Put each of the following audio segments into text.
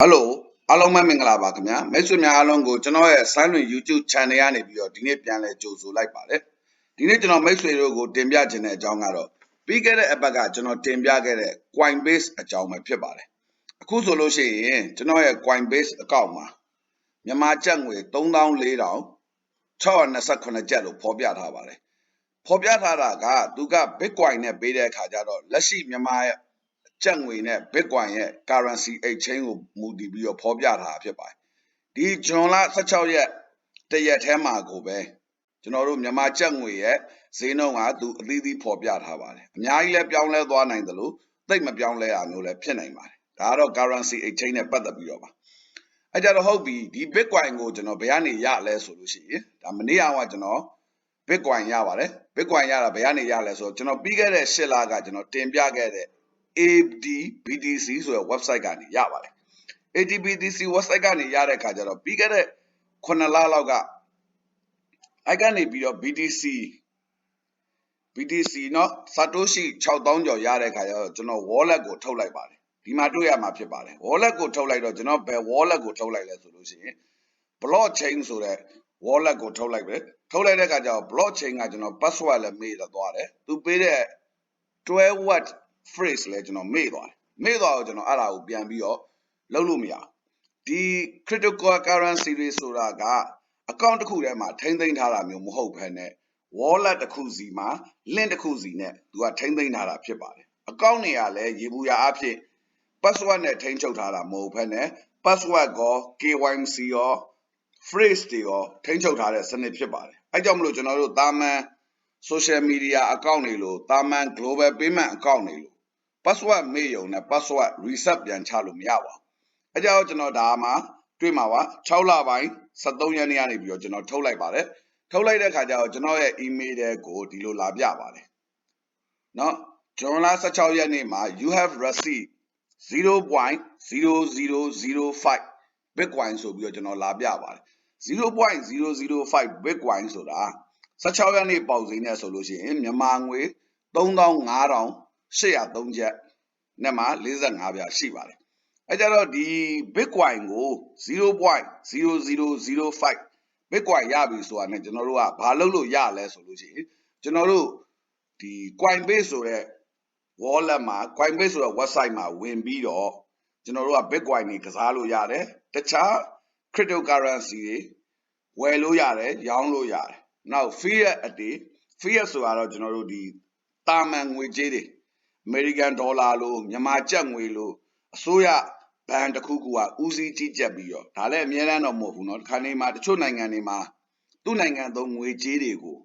ဟယ်လိုအားလုံးပဲမင်္ဂလာပါခင်ဗျာမိတ်ဆွေများအားလုံးကိုကျွန်တော်ရဲ့ Sign Win YouTube Channel ကနေပြီးတော့ဒီနေ့ပြန်လဲကြိုဆိုလိုက်ပါတယ်ဒီနေ့ကျွန်တော်မိတ်ဆွေတို့ကိုတင်ပြခြင်းတဲ့အကြောင်းကတော့ပြီးခဲ့တဲ့အပတ်ကကျွန်တော်တင်ပြခဲ့တဲ့ Coinbase အကြောင်းပဲဖြစ်ပါတယ်အခုဆိုလို့ရှိရင်ကျွန်တော်ရဲ့ Coinbase အကောင့်မှာမြန်မာကျပ်ငွေ34,629ကျပ်လို့ဖော်ပြထားပါတယ်ဖော်ပြထားတာကသူက Bitcoin နဲ့ပေးတဲ့အခါကျတော့လက်ရှိမြန်မာရဲ့ ကျပ်ငွေနဲ့ Bitcoin ရဲ့ currency exchange ကိုမူတည်ပြီးတော့ဖော်ပြထားတာဖြစ်ပါတယ်။ဒီဇွန်လ16ရက်တရက်ထဲမှာကိုပဲကျွန်တော်တို့မြန်မာကျပ်ငွေရဲ့ဈေးနှုန်းကသူအသီးသီးဖော်ပြထားပါတယ်။အများကြီးလည်းပြောင်းလဲသွားနိုင်တယ်လို့သိပ်မပြောင်းလဲတာမျိုးလည်းဖြစ်နိုင်ပါတယ်။ဒါကတော့ currency exchange နဲ့ပတ်သက်ပြီးတော့ပါ။အဲကြတော့ဟုတ်ပြီဒီ Bitcoin ကိုကျွန်တော်ဘယ်ကနေရလဲဆိုလို့ရှိရင်ဒါမနေ့ကကျွန်တော် Bitcoin ရပါတယ် Bitcoin ရတာဘယ်ကနေရလဲဆိုတော့ကျွန်တော်ပြီးခဲ့တဲ့၈လကကျွန်တော်တင်ပြခဲ့တဲ့ ADBTC ဆိုတဲ့ website ကနေရပါတယ် ADBTC website ကနေရတဲ့အခါကျတော့ပြီးခဲ့တဲ့9လလောက်ကအဲ့ကနေပြီးတော့ BTC BTC เนาะ Satoshi 6000ကျော်ရတဲ့အခါကျတော့ကျွန်တော် wallet ကိုထုတ်လိုက်ပါတယ်ဒီမှာတွေ့ရမှာဖြစ်ပါတယ် wallet ကိုထုတ်လိုက်တော့ကျွန်တော်ဘယ် wallet ကိုထုတ်လိုက်လဲဆိုလို့ရှိရင် blockchain ဆိုတဲ့ wallet ကိုထုတ်လိုက်ပဲထုတ်လိုက်တဲ့အခါကျတော့ blockchain ကကျွန်တော် password လည်းမေ့သွားတယ်သူပေးတဲ့12 watt phrase လဲကျွန်တော်မေ့သွားတယ်မေ့သွားတော့ကျွန်တော်အဲ့ဒါကိုပြန်ပြီးတော့လုပ်လို့မရဘူးဒီ cryptocurrency တွေဆိုတာက account တစ်ခုထဲမှာထိမ့်သိမ်းထားတာမျိုးမဟုတ်ဘဲနဲ့ wallet တစ်ခုစီမှာ link တစ်ခုစီနဲ့သူကထိမ့်သိမ်းထားတာဖြစ်ပါတယ် account တွေကလည်းရေဘူးရအဖြစ် password နဲ့ထိန်းချုပ်ထားတာမဟုတ်ဘဲနဲ့ password ကော KYC ရော phrase တွေရောထိန်းချုပ်ထားတဲ့စနစ်ဖြစ်ပါတယ်အဲကြောင့်မလို့ကျွန်တော်တို့တာမန် social media account တွေလို့တာမန် global payment account တွေလို့ password မေ့ရုံနဲ့ password reset ပြန်ချလို့မရပါဘူးအဲကြောင့်ကျွန်တော်ဒါမှာတွေ့မှာပါ6လပိုင်း73ရက်နေ့ကနေပြီးတော့ကျွန်တော်ထုတ်လိုက်ပါတယ်ထုတ်လိုက်တဲ့ခါကျတော့ကျွန်တော်ရဲ့ email တွေကိုဒီလိုလာပြပါတယ်เนาะဇွန်လ16ရက်နေ့မှာ you have received 0.0005 bitcoin ဆိုပြီးတော့ကျွန်တော်လာပြပါတယ်0.005 bitcoin ဆိုတာ16ရက်နေ့ပေါက်ဈေးနဲ့ဆိုလို့ရှိရင်မြန်မာငွေ 35,803ကျပ်နဲ့မှ45ပြားရှိပါတယ်အဲကြတော့ဒီ bitcoin ကို0.0005 bitcoin ရပြီဆိုတာနဲ့ကျွန်တော်တို့ကဘာလုပ်လို့ရလဲဆိုလို့ရှိရင်ကျွန်တော်တို့ဒီ Coinbase ဆိုတဲ့ wallet မှာ Coinbase ဆိုတဲ့ website မှာဝင်ပြီးတော့ကျွန်တော်တို့က bitcoin တွေကစားလို့ရတယ်တခြား cryptocurrency တွေဝယ်လို့ရတယ်ရောင်းလို့ရတယ်နောက် fiat အတေး fiat ဆိုတာတော့ကျွန်တော်တို့ဒီတာမန်ငွေကြေးတွေ American dollar လို့မြန်မာကျပ်ငွေလို့အစိုးရဘဏ်တစ်ခုခုကဦးစီးကြီးကြပ်ပြီးတော့ဒါလည်းအများအားတော့မဟုတ်ဘူးเนาะဒီခါနေမှာတချို့နိုင်ငံတွေမှာသူ့နိုင်ငံသုံးငွေကြေးတွေကို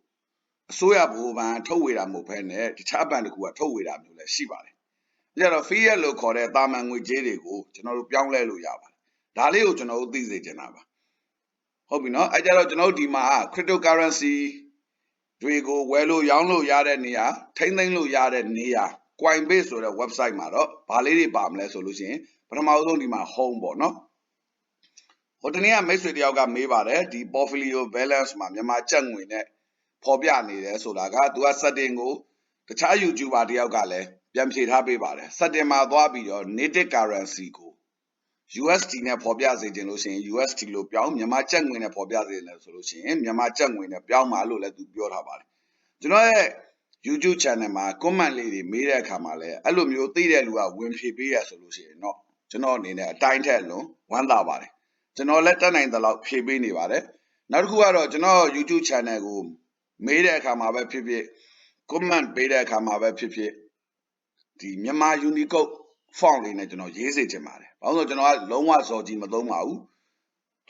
အစိုးရဘိုးဘဏ်ထုတ်ဝေတာမဟုတ်ဘဲနဲ့တခြားဘဏ်တစ်ခုကထုတ်ဝေတာမျိုးလည်းရှိပါတယ်။ဒါကြတော့ fiat လို့ခေါ်တဲ့တာမန်ငွေကြေးတွေကိုကျွန်တော်တို့ပြောင်းလဲလို့ရပါတယ်။ဒါလေးကိုကျွန်တော်တို့သိစေချင်တာပါ။ဟုတ်ပြီเนาะအဲကြတော့ကျွန်တော်တို့ဒီမှာ cryptocurrency တွေကိုဝယ်လို့ရောင်းလို့ရတဲ့နေရာထိမ့်သိမ်းလို့ရတဲ့နေရာ Coinbase ဆိုတဲ့ website မှာတော့ဘာလေးတွေပါမလဲဆိုလို့ရှိရင်ပထမဆုံးဒီမှာ home ပေါ့နော်ဟိုတနေ့ကမိတ်ဆွေတယောက်ကမေးပါတယ်ဒီ portfolio balance မှာမြန်မာကျပ်ငွေနဲ့ပေါ်ပြနေတယ်ဆိုတာကသူက setting ကိုတခြား YouTuber တယောက်ကလည်းပြန်ဖြေထားပေးပါတယ် setting မှာသွားပြီးတော့ native currency ကို USD နဲ့ပေါ်ပြစေခြင်းလို့ရှိရင် USD လို့ပြောင်းမြန်မာကျပ်ငွေနဲ့ပေါ်ပြစေတယ်ဆိုလို့ရှိရင်မြန်မာကျပ်ငွေနဲ့ပြောင်းပါလို့လည်းသူပြောထားပါတယ်ကျွန်တော်ရဲ့ YouTube channel မှာ comment လေးတွေမေးတဲ့အခါမှာလည်းအဲ့လိုမျိုးသိတဲ့လူကဝင်ဖြေပေးရဆိုလို့ရှိရင်တော့ကျွန်တော်အနေနဲ့အတိုင်းထက်လုံးဝမ်းသာပါတယ်ကျွန်တော်လည်းတက်နိုင်သလောက်ဖြေပေးနေပါတယ်နောက်တစ်ခုကတော့ကျွန်တော် YouTube channel ကိုမေးတဲ့အခါမှာပဲဖြစ်ဖြစ် comment ပေးတဲ့အခါမှာပဲဖြစ်ဖြစ်ဒီမြန်မာ Unicode font လေးနဲ့ကျွန်တော်ရေးစေချင်ပါတယ်ဘာလို့လဲဆိုတော့ကျွန်တော်ကလုံးဝစော်ကြီးမသုံးပါဘူး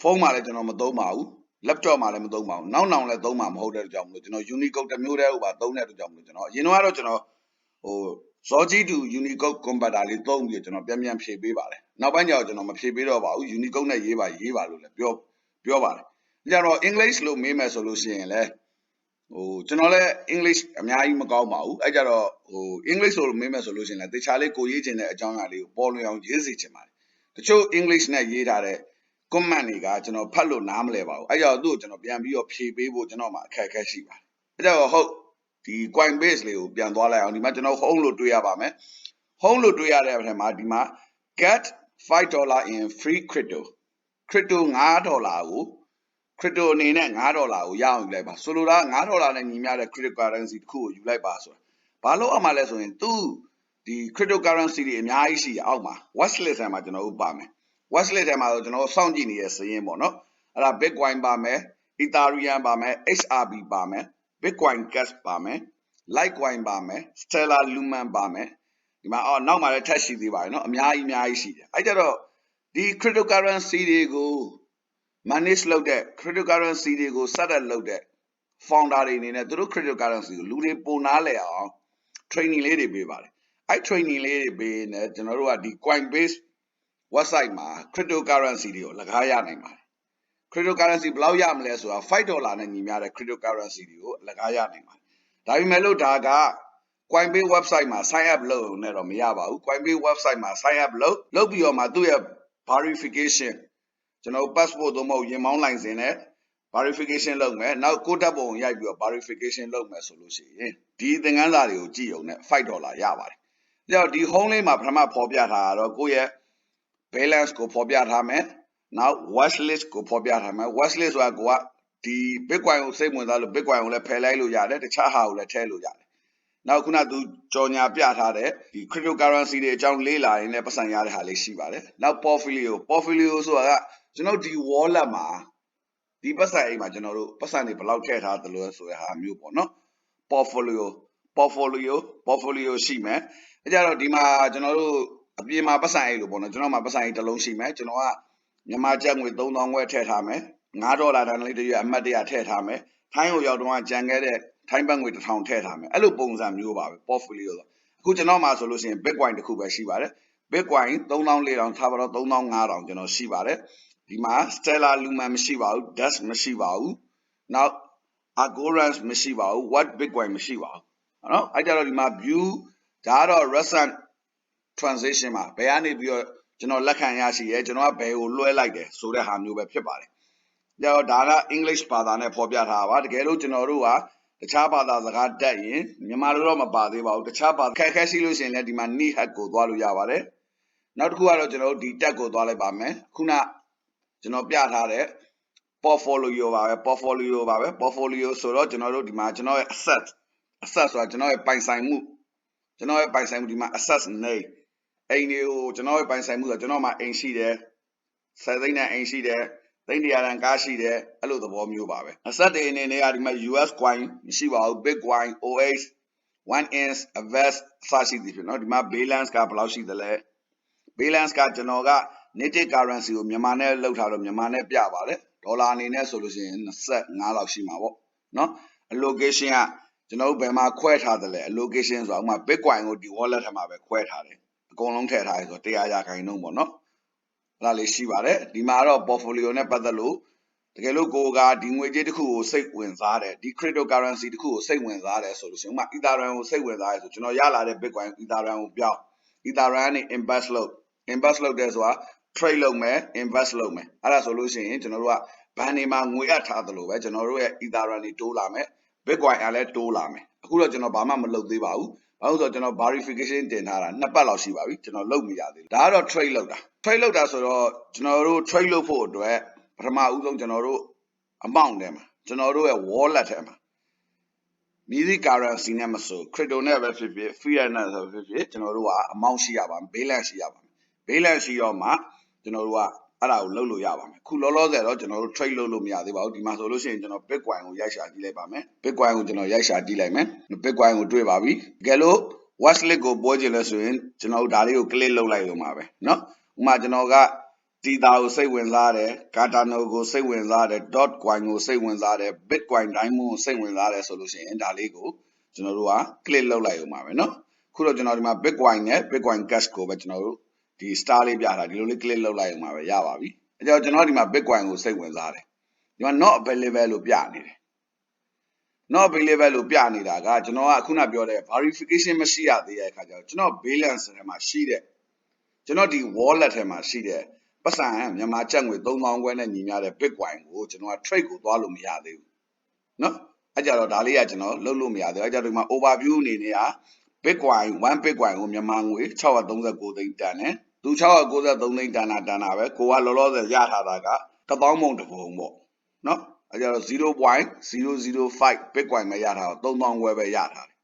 ဖုန်းမှာလည်းကျွန်တော်မသုံးပါဘူး laptop မှာလည်းမသုံးပါဘူးနောက်နောင်လည်းသုံးမှာမဟုတ်တဲ့အတွက်ကြောင့်မလို့ကျွန်တော် Unicode တစ်မျိုးတည်းဟိုပါသုံးတဲ့အတွက်ကြောင့်မလို့ကျွန်တော်အရင်တော့ကျွန်တော်ဟို Zoji to Unicode converter လေးသုံးပြီးကျွန်တော်ပြန်ပြန်ဖြည့်ပေးပါတယ်နောက်ပိုင်းကျတော့ကျွန်တော်မဖြည့်ပေးတော့ပါဘူး Unicode နဲ့ရေးပါရေးပါလို့လည်းပြောပြောပါတယ်ကြတော့ English လို့မေးမယ်ဆိုလို့ရှိရင်လည်းဟိုကျွန်တော်လည်း English အများကြီးမကောင်းပါဘူးအဲကြတော့ဟို English လို့မေးမယ်ဆိုလို့ရှိရင်လည်းတခြားလေးကိုရေးချင်တဲ့အကြောင်းအရာလေးကိုပေါ်လွင်အောင်ရေးစီချင်ပါတယ်တချို့ English နဲ့ရေးထားတဲ့ comment တွေကကျွန်တော်ဖတ်လို့နားမလဲပါဘူးအဲကြောင့်သူ့ကိုကျွန်တော်ပြန်ပြီးတော့ဖြေပေးဖို့ကျွန်တော်မှအခက်အခဲရှိပါတယ်အဲကြောင့်ဟုတ်ဒီ Coinbase လေးကိုပြန်သွားလိုက်အောင်ဒီမှာကျွန်တော် home လို့တွေ့ရပါမယ် home လို့တွေ့ရတဲ့အထက်မှာဒီမှာ get 5 dollar in free crypto crypto 5ဒေါ်လာကို crypto အနေနဲ့5ဒေါ်လာကိုရအောင်ယူလိုက်ပါဆိုလိုတာ5ဒေါ်လာနဲ့ညီမျှတဲ့ cryptocurrency တစ်ခုကိုယူလိုက်ပါဆိုတာဘာလို့အမှလဲဆိုရင်သူဒီ cryptocurrency တွေအများကြီးရှိရအောက်မှာ watchlist ထဲမှာကျွန်တော်တို့ပါမယ် watchlist ထဲမှာတော့ကျွန်တော်တို့စောင့်ကြည့်နေရစရင်းပေါ့နော်အဲ့ဒါ bitcoin ပါမယ် ethereum ပါမယ် xrp ပါမယ် bitcoin gas ပါမယ် litecoin ပါမယ် stellar lumen ပါမယ်ဒီမှာအော်နောက်မှာလည်းထပ်ရှိသေးပါတယ်နော်အများကြီးအများကြီးရှိတယ်အဲ့ကြတော့ဒီ cryptocurrency တွေကို manage လုပ်တဲ့ cryptocurrency တွေကိုစတဲ့လုပ်တဲ့ founder တွေအနေနဲ့သူတို့ cryptocurrency ကိုလူတွေပုံနာလဲအောင် training လေးတွေပေးပါတယ်အဲ့ training လေးတွေပေးနေကျွန်တော်တို့ကဒီ coinbase website မှာ cryptocurrency တွေကိုလကားရနိုင်ပါတယ် cryptocurrency ဘယ်လောက်ရမလဲဆိုတာ5ဒေါ်လာနဲ့ညီမျှတဲ့ cryptocurrency တွေကိုလကားရနိုင်ပါတယ်ဒါပေမဲ့လို့ဒါက Coinbase website မှာ sign up လုပ်ရုံနဲ့တော့မရပါဘူး Coinbase website မှာ sign up လုပ်လုပ်ပြီးတော့မှသူ့ရဲ့ verification ကျွန်တော် passport သို့မဟုတ်ရင်မောင်းလိုင်စင်နဲ့ verification လုပ်မယ်နောက်ကိုတက်ပုံရိုက်ပြီးတော့ verification လုပ်မယ်ဆိုလို့ရှိရင်ဒီသင်ခန်းစာတွေကိုကြည့်အောင်နဲ့5ဒေါ်လာရပါတယ်။ကြောက်ဒီ home လေးမှာပထမဖော်ပြထားတာတော့ကိုယ့်ရဲ့ balance ကိုဖော်ပြထားမယ်။နောက် watch list ကိုဖော်ပြထားမယ်။ watch list ဆိုတာကိုကဒီ bitcoin ကိုစိတ်ဝင်စားလို့ bitcoin ကိုလည်းဖယ်လိုက်လို့ရတယ်တခြားဟာကိုလည်းထည့်လို့ရတယ်။နောက်ခုနသူကြော်ညာပြထားတဲ့ဒီ cryptocurrency တွေအကြောင်းလေ့လာရင်းနဲ့ပတ်စံရတဲ့ဟာလေးရှိပါတယ်။နောက် portfolio portfolio ဆိုတာကကျွန်တော်ဒီ wallet မှာဒီပတ်စံအိမ်မှာကျွန်တော်တို့ပတ်စံတွေဘယ်လောက်ထည့်ထားသလဲဆိုတဲ့ဟာမျိုးပေါ့နော် portfolio portfolio portfolio ရှိမယ်အဲကြတော့ဒီမှာကျွန်တော်တို့ အပြင်မှာပတ်စံအိမ်လို့ပေါ့နော်ကျွန်တော်မှာပတ်စံအိမ်တစ်လုံးရှိမယ်ကျွန်တော်ကမြန်မာကျပ်ငွေ3000ခွဲထည့်ထားမယ်9ဒေါ်လာတန်လေးတည်းအမှတ်တရထည့်ထားမယ်ထိုင်းကိုရောက်တော့ကြံခဲ့တဲ့ထိုင်းဘတ်ငွေ1000ထည့်ထားမယ်အဲ့လိုပုံစံမျိုးပါပဲ portfolio ဆိုအခုကျွန်တော်မှာဆိုလို့ရှိရင် bitcoin တစ်ခုပဲရှိပါတယ် bitcoin 3000 4000ထားပါတော့3000 5000ကျွန်တော်ရှိပါတယ်ဒီမှာ stellar lumen မရှိပါဘူး dash မရှိပါဘူးနောက် agorans မရှိပါဘူး what bitcoin မရှိပါဘူးเนาะအဲ့ကြတော့ဒီမှာ view ဒါကတော့ recent transition မှာဘယ်ကနေပြီးတော့ကျွန်တော်လက်ခံရရှိရဲကျွန်တော်ကဘယ်ကိုလွှဲလိုက်တယ်ဆိုတဲ့ဟာမျိုးပဲဖြစ်ပါတယ်။ဒါတော့ဒါက English ဘာသာနဲ့ဖော်ပြထားတာပါတကယ်လို့ကျွန်တော်တို့ကတခြားဘာသာစကားတက်ရင်မြန်မာလိုတော့မပါသေးပါဘူးတခြားဘာခက်ခဲရှိလို့ရှိရင်လည်းဒီမှာ need hack ကိုသွားလို့ရပါတယ်။နောက်တစ်ခုကတော့ကျွန်တော်တို့ဒီ tag ကိုသွားလိုက်ပါမယ်။ခုနကျွန်တော်ပြထားတဲ့ portfolio ပါပဲ portfolio ပါပဲ portfolio ဆိုတော့ကျွန်တော်တို့ဒီမှာကျွန်တော်ရဲ့ asset asset ဆိုတာကျွန်တော်ရဲ့ပိုင်ဆိုင်မှုကျွန်တော်ရဲ့ပိုင်ဆိုင်မှုဒီမှာ asset name အိမ်တွေကိုကျွန်တော်ရဲ့ပိုင်ဆိုင်မှုဆိုကျွန်တော်မှအိမ်ရှိတယ်ဆယ်သိန်းနဲ့အိမ်ရှိတယ်သိန်းတရာတန်ကားရှိတယ်အဲ့လိုသဘောမျိုးပါပဲ20တဲ့အနေနဲ့ကဒီမှာ US coin မရှိပါဘူး Bitcoin OH 1 inch avest အစရှိသည်ဖြစ်နော်ဒီမှာ balance ကဘယ်လောက်ရှိသလဲ balance ကကျွန်တော်က native currency ကိုမြန်မာနဲ့လောက်ထားလို့မြန်မာနဲ့ပြပါတယ်ဒေါ်လာအနေနဲ့ဆိုလို့ရှိရင်25လောက်ရှိမှာပေါ့နော် allocation ကကျွန်တော်တို့ဘယ်မှာခွဲထားသလဲ allocation ဆိုတာဥမာ bitcoin ကိုဒီ wallet ထဲမှာပဲခွဲထားတယ် အကုန်လုံးထည့်ထားရဲဆို100ရာခိုင်နှုန်းပေါ့နော်အဲ့ဒါလေးရှိပါတယ်ဒီမှာတော့ portfolio နဲ့ပတ်သက်လို့တကယ်လို့ကိုကဒီငွေကြေးတစ်ခုကိုစိတ်ဝင်စားတယ်ဒီ cryptocurrency တစ်ခုကိုစိတ်ဝင်စားတယ်ဆိုလို့ရှိရင်ဥပမာ ethereum ကိုစိတ်ဝင်စားရဲဆိုကျွန်တော်ရလာတဲ့ bitcoin ethereum ကိုပြောင်း ethereum နဲ့ invest လုပ် invest လုပ်တယ်ဆိုတာ trade လုပ်မယ် invest လုပ်မယ်အဲ့ဒါဆိုလို့ရှိရင်ကျွန်တော်တို့ကဘဏ်တွေမှာငွေအပ်ထားသလိုပဲကျွန်တော်တို့ရဲ့ ethereum တွေတိုးလာမယ် bitcoin အလည်းတိုးလာမယ်အခုတော့ကျွန်တော်ဘာမှမလုပ်သေးပါဘူး ဘာလို့ဆိုတော့ကျွန်တော် verification တင်ထားတာနှစ်ပတ်လောက်ရှိပါပြီကျွန်တော်လုပ်မိရသေးတယ်ဒါကတော့ trade လုပ်တာ trade လုပ်တာဆိုတော့ကျွန်တော်တို့ trade လုပ်ဖို့အတွက်ပထမဦးဆုံးကျွန်တော်တို့ amount ထဲမှာကျွန်တော်တို့ရဲ့ wallet ထဲမှာမြည်သည့် currency နဲ့မဆို crypto နဲ့ပဲဖြစ်ဖြစ် fiat နဲ့ဆိုဖြစ်ဖြစ်ကျွန်တော်တို့က amount ရှိရပါမယ် balance ရှိရပါမယ် balance ရှိတော့မှကျွန်တော်တို့က အဲ့ဒါကိုလုပ်လို့ရပါမယ်ခုလောလောဆယ်တော့ကျွန်တော်တို့ trade လုပ်လို့မရသေးပါဘူးဒီမှာဆိုလို့ရှိရင်ကျွန်တော် bitcoin ကိုရိုက်ရှာကြည့်လိုက်ပါမယ် bitcoin ကိုကျွန်တော်ရိုက်ရှာကြည့်လိုက်မယ် bitcoin ကိုတွေ့ပါပြီတကယ်လို့ watch list ကိုပို့ခြင်းလဲဆိုရင်ကျွန်တော်တို့ဒါလေးကို click လုပ်လိုက်ရုံပါပဲเนาะဥပမာကျွန်တော်ကတီတာကိုစိတ်ဝင်စားတယ်ကာတာနိုကိုစိတ်ဝင်စားတယ် dot coin ကိုစိတ်ဝင်စားတယ် bitcoin diamond ကိုစိတ်ဝင်စားတယ်ဆိုလို့ရှိရင်ဒါလေးကိုကျွန်တော်တို့က click လုပ်လိုက်ရုံပါပဲเนาะခုတော့ကျွန်တော်ဒီမှာ bitcoin နဲ့ bitcoin cash ကိုပဲကျွန်တော်တို့ ဒီ star လေးပြတာဒီလိုလေး click လုပ်လိုက်ရုံပါပဲရပါပြီအဲကြောင့်ကျွန်တော်ဒီမှာ bitcoin ကိုစိတ်ဝင်စားတယ်ဒီမှာ not available လို့ပြနေတယ် not available လို့ပြနေတာကကျွန်တော်ကခုနပြောတဲ့ verification မရှိရသေးတဲ့အခါကျတော့ကျွန်တော် balance ထဲမှာရှိတဲ့ကျွန်တော်ဒီ wallet ထဲမှာရှိတဲ့ပတ်စံမြန်မာကျပ်ငွေ3000ခွဲနဲ့ညီမျှတဲ့ bitcoin ကိုကျွန်တော်က trade ကိုသွားလို့မရသေးဘူးเนาะအဲကြတော့ဒါလေးကကျွန်တော်လုပ်လို့မရသေးဘူးအဲကြတော့ဒီမှာ overview အနေနဲ့က bitcoin 1 bitcoin ကိုမြန်မာငွေ639သိန်းတန်တယ် သူ693သိန်းတန်တာတန်တာပဲကိုကလောလောဆယ်ရထားတာကကပောင်းမုံတစ်ပုံပေါ့နော်အဲကြတော့0.005 Bitcoin ပဲရထားတော့3000ခွဲပဲရထားတယ်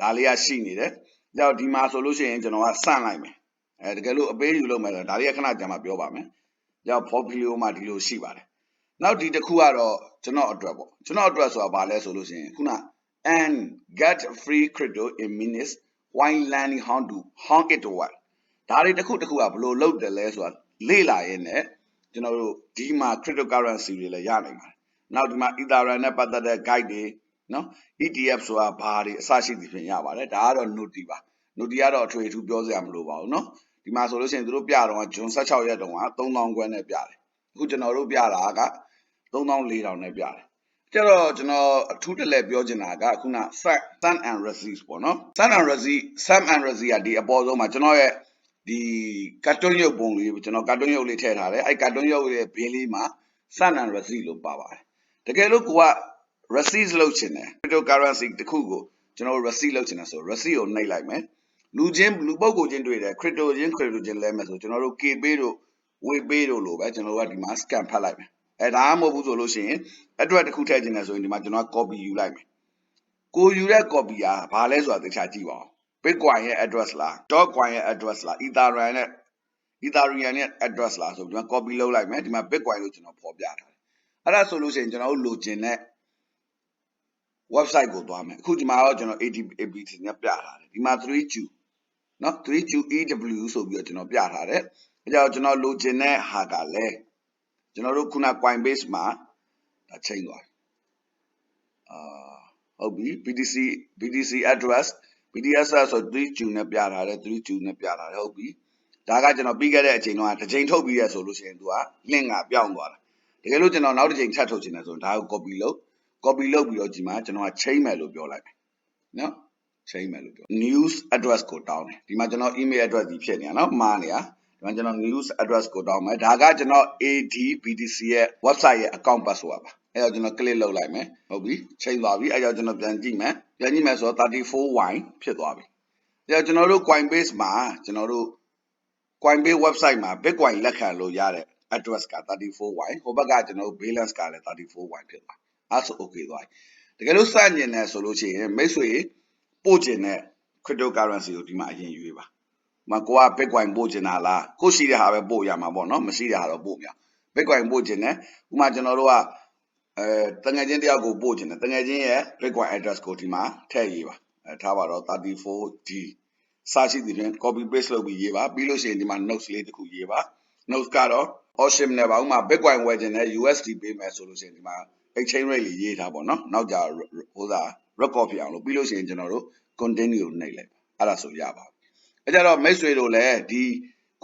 ဒါလေးကရှိနေတယ်ကြောက်ဒီမှာဆိုလို့ရှိရင်ကျွန်တော်ကစန့်လိုက်မယ်အဲတကယ်လို့အပေးယူလုပ်မယ်ဆိုဒါလေးကခဏကြာမှပြောပါမယ်ကြောက် portfolio မှာဒီလိုရှိပါတယ်နောက်ဒီတစ်ခုကတော့ကျွန်တော်အတွက်ပေါ့ကျွန်တော်အတွက်ဆိုတာဘာလဲဆိုလို့ရှိရင်ခုန and get free crypto in minutes while learning how to honk it to work ဒါတွေတစ်ခုတစ်ခုကဘယ်လိုလုပ်တယ်လဲဆိုတာလေ့လာရင်းနဲ့ကျွန်တော်တို့ဒီမှာ cryptocurrency တွေလည်းရနိုင်ပါတယ်နောက်ဒီမှာ Ethereum နဲ့ပတ်သက်တဲ့ guide တွေနော် ETF ဆိုတာဘာတွေအစရှိသည်ဖြင့်ရပါတယ်ဒါကတော့ Noti ပါ Noti ကတော့အထွေအထူးပြောစရာမလိုပါဘူးနော်ဒီမှာဆိုလို့ရှိရင်သူတို့ပြတော့ဂျွန်16ရက်တုန်းက3000ခွဲနဲ့ပြတယ်အခုကျွန်တော်တို့ပြတာက3400နဲ့ပြတယ်ကျတော့ကျွန်တော်အထူးတလဲပြောချင်တာကခုန Sun and Resi ပေါ့နော် Sun and Resi Sun and Resi ကဒီအပေါ်ဆုံးမှာကျွန်တော်ရဲ့ ဒီကတ်တွန်းရုပ်ပုံလေးကျွန်တော်ကတ်တွန်းရုပ်လေးထည့်ထားတယ်အဲ့ကတ်တွန်းရုပ်ရဲ့ဘေးလေးမှာ Sun and Resi လို့ပါပါတယ်တကယ်လို့ကိုက receipt လုပ်ချင်တယ် cryptocurrency တစ်ခုကိုကျွန်တော်တို့ receipt လုပ်ချင်တယ်ဆို receipt ကိုနှိပ်လိုက်မယ်လူချင်းလူပုဂ္ဂိုလ်ချင်းတွေ့တယ် crypto ချင်း crypto ချင်းလဲမယ်ဆိုကျွန်တော်တို့ KP တို့ WP တို့လိုပဲကျွန်တော်တို့ကဒီမှာ scan ဖတ်လိုက်မယ်အဲဒါမှမဟုတ်ဘူးဆိုလို့ရှိရင်အတွက်တစ်ခုထည့်ချင်တယ်ဆိုရင်ဒီမှာကျွန်တော်က copy ယူလိုက်မယ်ကိုယူတဲ့ copy ကဘာလဲဆိုတာသိချာကြည့်ပါဦး Bitcoin ရဲ့ address လား Dogecoin ရဲ့ address လား Ethereum နဲ့ Ethereum ရဲ့ address လားဆိုဒီမှာ copy လုပ်လိုက်မယ်ဒီမှာ Bitcoin လို့ကျွန်တော်ဖော်ပြထားတယ်အဲ့ဒါဆိုလို့ရှိရင်ကျွန်တော်တို့လိုချင်တဲ့ website ကိုသွားမယ်အခုဒီမှာတော့ကျွန်တော် ATPABT နဲ့ပြထားတယ်ဒီမှာ 3Q เนาะ 3Q EW ဆိုပြီးတော့ကျွန်တော်ပြထားတယ်အဲကြောင့်ကျွန်တော်လိုချင်တဲ့ဟာကလည်းကျွန်တော်တို့ခုန Coinbase မှာဒါချိန်သွားအာဟုတ်ပြီ BTC BTC address BTS ဆို 3Q နဲ့ပြထားတယ် 3Q နဲ့ပြထားတယ်ဟုတ်ပြီဒါကကျွန်တော်ပြီးခဲ့တဲ့အချိန်တော့တစ်ချိန်ထုတ်ပြီးရဆိုလို့ရှိရင်သူက link ကပြောင်းသွားတာတကယ်လို့ကျွန်တော်နောက်တစ်ချိန်ထပ်ထုတ်ချင်တယ်ဆိုရင်ဒါကို copy လုပ် copy လုပ်ပြီးတော့ဒီမှာကျွန်တော်က chain မယ်လို့ပြောလိုက်မယ်နော် chain မယ်လို့ပြော news address ကိုတောင်းတယ်ဒီမှာကျွန်တော် email address ဒီဖြစ်နေတာနော်မှားနေတာဒီမှာကျွန်တော် news address ကိုတောင်းမယ်ဒါကကျွန်တော် ADBTC ရဲ့ website ရဲ့ account password ပါအဲ့တော့ကျွန်တော် click လုပ်လိုက်မယ်ဟုတ်ပြီချိန်သွားပြီအဲ့တော့ကျွန်တော်ပြန်ကြည့်မယ် ပြန်ကြည့်မယ်ဆိုတော့ 34y ဖြစ်သွားပြီအဲ့တော့ကျွန်တော်တို့ Coinbase မှာကျွန်တော်တို့ Coinbase website မှာ Bitcoin လက်ခံလို့ရတဲ့ address က 34y ဟိုဘက်ကကျွန်တော်တို့ balance ကလည်း 34y ဖြစ်သွားအဲ့ဆို okay သွားပြီတကယ်လို့စန့်ကျင်တယ်ဆိုလို့ရှိရင်မိတ်ဆွေပို့ကျင်တဲ့ cryptocurrency ကိုဒီမှာအရင်ရွေးပါမကိုက Bitcoin ပို့ကျင်တာလားကိုရှိတဲ့ဟာပဲပို့ရမှာပေါ့နော်မရှိတဲ့ဟာတော့ပို့မရ Bitcoin ပို့ကျင်တယ်ဥမာကျွန်တော်တို့က အဲတငယ်ချင်းတယောက်ကိုပို့ကျင်တယ်တငယ်ချင်းရဲ့ Bitcoin address ကိုဒီမှာထည့်ရေးပါအဲထားပါတော့ 34D စာရှိသည်ဖြင့် copy paste လုပ်ပြီးရေးပါပြီးလို့ရှိရင်ဒီမှာ notes လေးတစ်ခုရေးပါ notes ကတော့ option နဲ့ပါဥမာ Bitcoin ဝယ်ခြင်းနဲ့ USD ပေးမယ်ဆိုလို့ရှိရင်ဒီမှာ exchange rate လေးရေးထားပါတော့နောက်ကြဟိုသာ record ဖြစ်အောင်လို့ပြီးလို့ရှိရင်ကျွန်တော်တို့ continue ကိုနှိပ်လိုက်အဲ့ဒါဆိုရပါပြီအဲ့ကြတော့မိတ်ဆွေတို့လည်းဒီ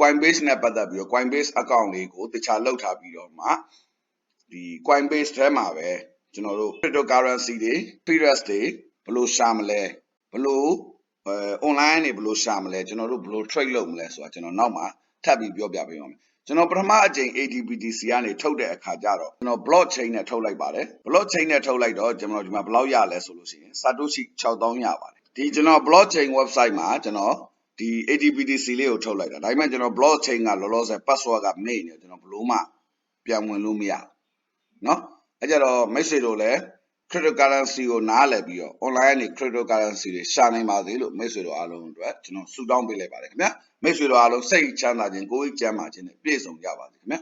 Coinbase နဲ့ပတ်သက်ပြီးတော့ Coinbase account လေးကိုတခြားလောက်ထားပြီးတော့မှ ဒီ Coinbase ထဲမှာပဲကျွန်တော်တို့ cryptocurrency တွေ periods တွေဘယ်လိုရှာမလဲဘယ်လိုအဲ online နေဘယ်လိုရှာမလဲကျွန်တော်တို့ဘယ်လို trade လုပ်မလဲဆိုတာကျွန်တော်နောက်မှထပ်ပြီးပြောပြပေးပါမယ်ကျွန်တော်ပထမအကြိမ် ADBTC ကနေထုတ်တဲ့အခါကျတော့ကျွန်တော် blockchain နဲ့ထုတ်လိုက်ပါတယ် blockchain နဲ့ထုတ်လိုက်တော့ကျွန်တော်ဒီမှာဘယ်လောက်ရလဲဆိုလို့ရှိရင် Satoshi 6000ရပါတယ်ဒီကျွန်တော် blockchain website မှာကျွန်တော်ဒီ ADBTC လေးကိုထုတ်လိုက်တာဒါပေမဲ့ကျွန်တော် blockchain ကလောလောဆယ် password ကမေ့နေတယ်ကျွန်တော်ဘယ်လို့မှပြန်ဝင်လို့မရเနော်အဲကြတော့မိတ်ဆွေတို့လည်း cryptocurrency ကိုနားလည်ပြီးတော့ online ကနေ cryptocurrency တွေရှာနိုင်ပါစေလို့မိတ်ဆွေတို့အားလုံးအတွက်ကျွန်တော်ဆုတောင်းပေးလိုက်ပါတယ်ခင်ဗျာမိတ်ဆွေတို့အားလုံးစိတ်ချမ်းသာခြင်းကိုယ်ကျန်းမာခြင်းနဲ့ပြည့်စုံကြပါစေခင်ဗျာ